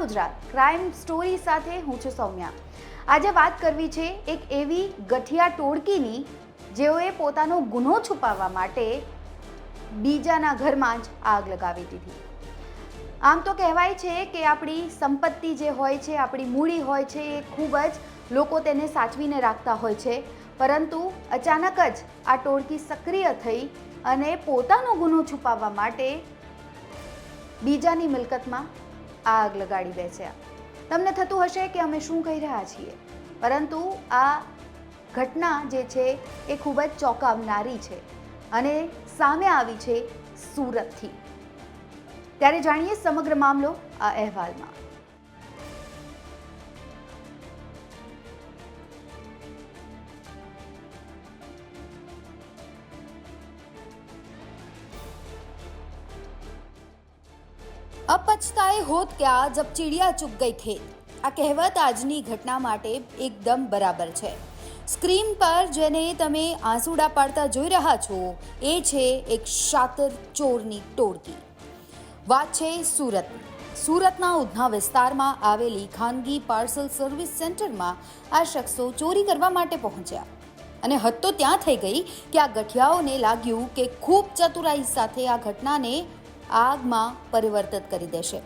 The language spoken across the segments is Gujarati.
ગુજરાત. ક્રાઇમ સ્ટોરી સાથે હું છું સૌમ્યા. આજે વાત કરવી છે એક એવી ગઠિયા ટોળકીની, જેઓએ પોતાનો ગુનો છુપાવવા માટે બીજાના ઘરમાં જ આગ લગાવી દીધી. આમ તો કહેવાય છે કે આપણી સંપત્તિ જે હોય છે, આપણી મૂડી હોય છે, એ ખૂબ જ લોકો તેને સાચવીને રાખતા હોય છે. પરંતુ અચાનક જ આ ટોળકી સક્રિય થઈ અને પોતાનો ગુનો છુપાવવા માટે બીજાની મિલકતમાં આગ લગાડી બેસ્યા તમને થતું હશે કે અમે શું કહી રહ્યા છીએ? પરંતુ આ ઘટના જે છે એ ખૂબ જ ચોંકાવનારી છે અને સામે આવી છે સુરતથી. ત્યારે જાણીએ સમગ્ર મામલો આ અહેવાલમાં. अब पछताए होत क्या जब चिड़िया चुग गई खेत આ કહેવત આજની ઘટના માટે એકદમ બરાબર છે સ્ક્રીન પર જેને તમે આંસુડા પાડતા જોઈ રહ્યા છો એ છે એક શાતર ચોરની ટોળકી વાત છે સુરત સુરતના ઉધના વિસ્તારમાં આવેલી ખાનગી પાર્સલ સર્વિસ સેન્ટરમાં આ શખ્સો ચોરી કરવા માટે પહોંચ્યા અને હદ તો ત્યાં થઈ ગઈ કે આ ગઠિયાઓને લાગ્યું કે ખૂબ ચતુરાઈ સાથે આ ઘટનાને આગમાં પરિવર્તિત કરી દેશે.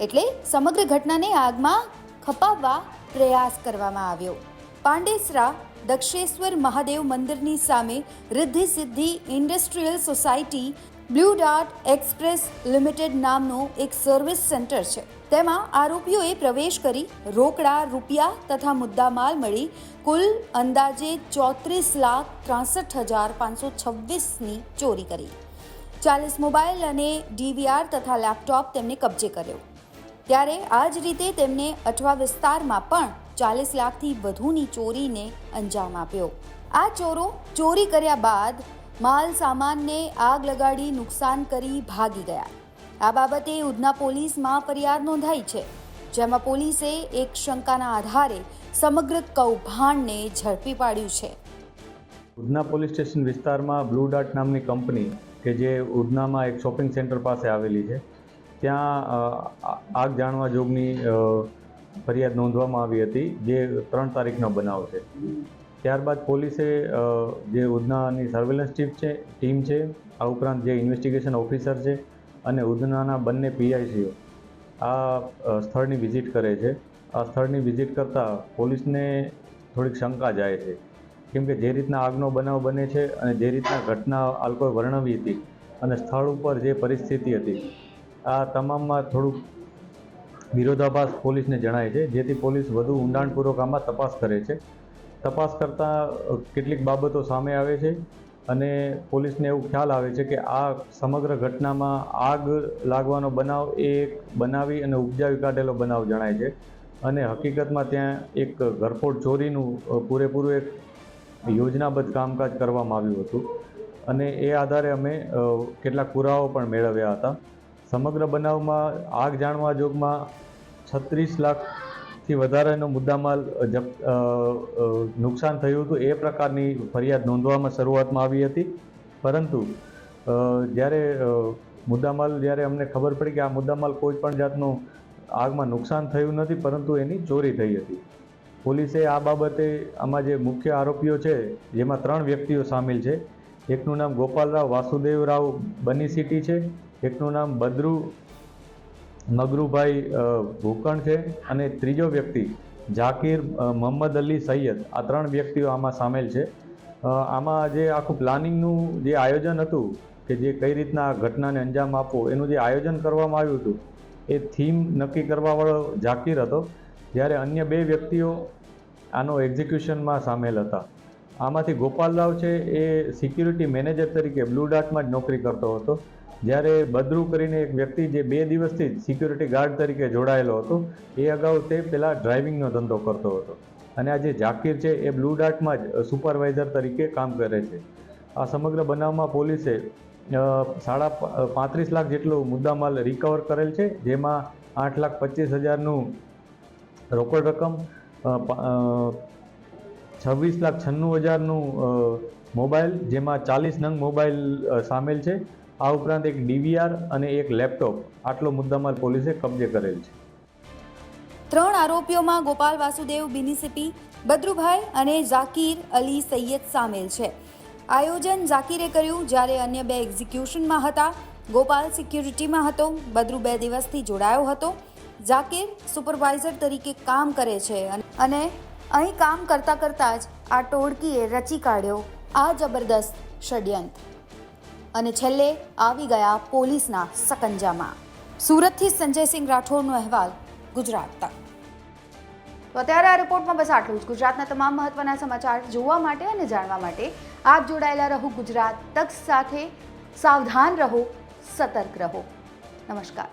એટલે સમગ્ર ઘટનાને આગમાં ખપાવવા પ્રયાસ કરવામાં આવ્યો. પાંડેસરા દક્ષેશ્વર મહાદેવ મંદિરની સામે Riddhi Siddhi industrial society Blue Dart express limited નામનું એક સર્વિસ સેન્ટર છે. તેમાં આરોપીઓએ પ્રવેશ કરી રોકડા, રૂપિયા તથા મુદ્દામાલ મળી કુલ અંદાજે ચોત્રીસ લાખ ત્રાસઠ હજાર પાંચસો છવ્વીસની ચોરી કરી. ચાલીસ મોબાઈલ અને ડીવીઆર તથા લેપટોપ તેમને કબજે કર્યો. ત્યારે આ જ રીતે તેમને અઠવા વિસ્તારમાં પણ ચાલીસ લાખથી વધુની ચોરીને અંજામ આપ્યો. આ ચોરો ચોરી કર્યા બાદ માલ સામાનને આગ લગાડી નુકસાન કરી ભાગી ગયા. આ બાબતે ઉધના પોલીસમાં ફરિયાદ નોંધાઈ છે, જેમાં પોલીસે એક શંકાના આધારે સમગ્ર કૌભાંડને ઝડપી પાડ્યું છે. ઉધના પોલીસ સ્ટેશન વિસ્તારમાં બ્લુ ડાર્ટ નામની કંપની કે જે ઉધનામાં એક શોપિંગ સેન્ટર પાસે આવેલી છે, ત્યાં આગ જાણવા જોગની ફરિયાદ નોંધવામાં આવી હતી, જે ત્રણ તારીખનો બનાવ છે. ત્યારબાદ પોલીસે જે ઉધનાની સર્વેલન્સ ટીમ છે ટીમ છે, આ ઉપરાંત જે ઇન્વેસ્ટિગેશન ઓફિસર છે અને ઉધનાના બંને પીઆઈસીઓ, આ સ્થળની વિઝિટ કરે છે. આ સ્થળની વિઝિટ કરતાં પોલીસને થોડીક શંકા જાય છે. કેમ કે જે રીતના આગનો બનાવ બને છે અને જે રીતના ઘટના આ વર્ણવી હતી અને સ્થળ ઉપર જે પરિસ્થિતિ હતી, આ તમામમાં થોડુંક વિરોધાભાસ પોલીસને જણાય છે, જેથી પોલીસ વધુ ઊંડાણપૂર્વક આમાં તપાસ કરે છે. તપાસ કરતાં કેટલીક બાબતો સામે આવે છે અને પોલીસને એવું ખ્યાલ આવે છે કે આ સમગ્ર ઘટનામાં આગ લાગવાનો બનાવ એ એક બનાવી અને ઉપજાવી કાઢેલો બનાવ જણાય છે. અને હકીકતમાં ત્યાં એક ઘરફોડ ચોરીનું પૂરેપૂરું એક યોજનાબદ્ધ કામકાજ કરવામાં આવ્યું હતું. અને એ આધારે અમે કેટલાક પુરાવાઓ પણ મેળવ્યા હતા. સમગ્ર બનાવમાં આગ જાણવા જોગમાં છત્રીસ લાખથી વધારેનો મુદ્દામાલ નુકસાન થયું હતું. એ પ્રકારની ફરિયાદ નોંધવામાં શરૂઆતમાં આવી હતી. પરંતુ જ્યારે મુદ્દામાલ, જ્યારે અમને ખબર પડી કે આ મુદ્દામાલ કોઈ પણ જાતનું આગમાં નુકસાન થયું નથી, પરંતુ એની ચોરી થઈ હતી. પોલીસે આ બાબતે આમાં જે મુખ્ય આરોપીઓ છે જેમાં ત્રણ વ્યક્તિઓ સામેલ છે. એકનું નામ ગોપાલરાવ વાસુદેવરાવ બની સિટી છે. એકનું નામ બદ્રુ મગરુભાઈ અ, ભૂકણ છે. અને ત્રીજો વ્યક્તિ ઝાકીર મોહમ્મદ અલી સૈયદ. આ ત્રણ વ્યક્તિઓ આમાં સામેલ છે. આમાં જે આખું પ્લાનિંગનું જે આયોજન હતું કે જે કઈ રીતના આ ઘટનાને અંજામ આપવો એનું જે આયોજન કરવામાં આવ્યું હતું એ થીમ નક્કી કરવાવાળો ઝાકીર હતો. જ્યારે અન્ય બે વ્યક્તિઓ આનો એક્ઝિક્યુશનમાં સામેલ હતા. આમાંથી ગોપાલરાવ છે, એ સિક્યુરિટી મેનેજર તરીકે બ્લુ ડાર્ટમાં જ નોકરી કરતો હતો. જ્યારે બદ્રુ કરીને એક વ્યક્તિ જે બે દિવસથી જ સિક્યુરિટી ગાર્ડ તરીકે જોડાયેલો હતો, એ અગાઉ તે પહેલાં ડ્રાઇવિંગનો ધંધો કરતો હતો. અને આ જે ઝાકીર છે, એ બ્લુ ડાર્ટમાં જ સુપરવાઇઝર તરીકે કામ કરે છે. આ સમગ્ર બનાવમાં પોલીસે સાડા પાંત્રીસ લાખ જેટલો મુદ્દામાલ રિકવર કરેલ છે, જેમાં આઠ લાખ પચીસ હજારનું રોકડ રકમ છવ્વીસ લાખ છન્નું હજારનું મોબાઈલ, જેમાં ચાલીસ નંગ મોબાઈલ સામેલ છે. આ ઉપરાંત એક ડીવીઆર અને એક લેપટોપ. આટલો મુદ્દામાલ પોલીસે કબજે કરેલ છે. ત્રણ આરોપીઓમાં ગોપાલ વાસુદેવ બિનિસિપી બદ્રુભાઈ અને ઝાકીર અલી સૈયદ સામેલ છે. આયોજન ઝાકીરે કર્યું જ્યારે અન્ય બે એક્ઝિક્યુશનમાં હતા. ગોપાલ સિક્યુરિટીમાં હતો. બદ્રુ બે દિવસથી જોડાયો હતો. ઝાકીર સુપરવાઇઝર તરીકે કામ કરે છે અને અહીં કામ કરતાં કરતાં જ આ ટોળકીએ રચી કાઢ્યો આ જબરદસ્ત ષડયંત્ર. અને છેલ્લે આવી ગયા પોલીસના સકંજામાં. સુરતથી સંજયસિંહ રાઠોડનો અહેવાલ ગુજરાત તક. તો અત્યારે આ રિપોર્ટમાં બસ આટલું જ. ગુજરાતના તમામ મહત્વના સમાચાર જોવા માટે અને જાણવા માટે આપ જોડાયેલા રહો ગુજરાત તક સાથે. સાવધાન રહો, સતર્ક રહો. નમસ્કાર.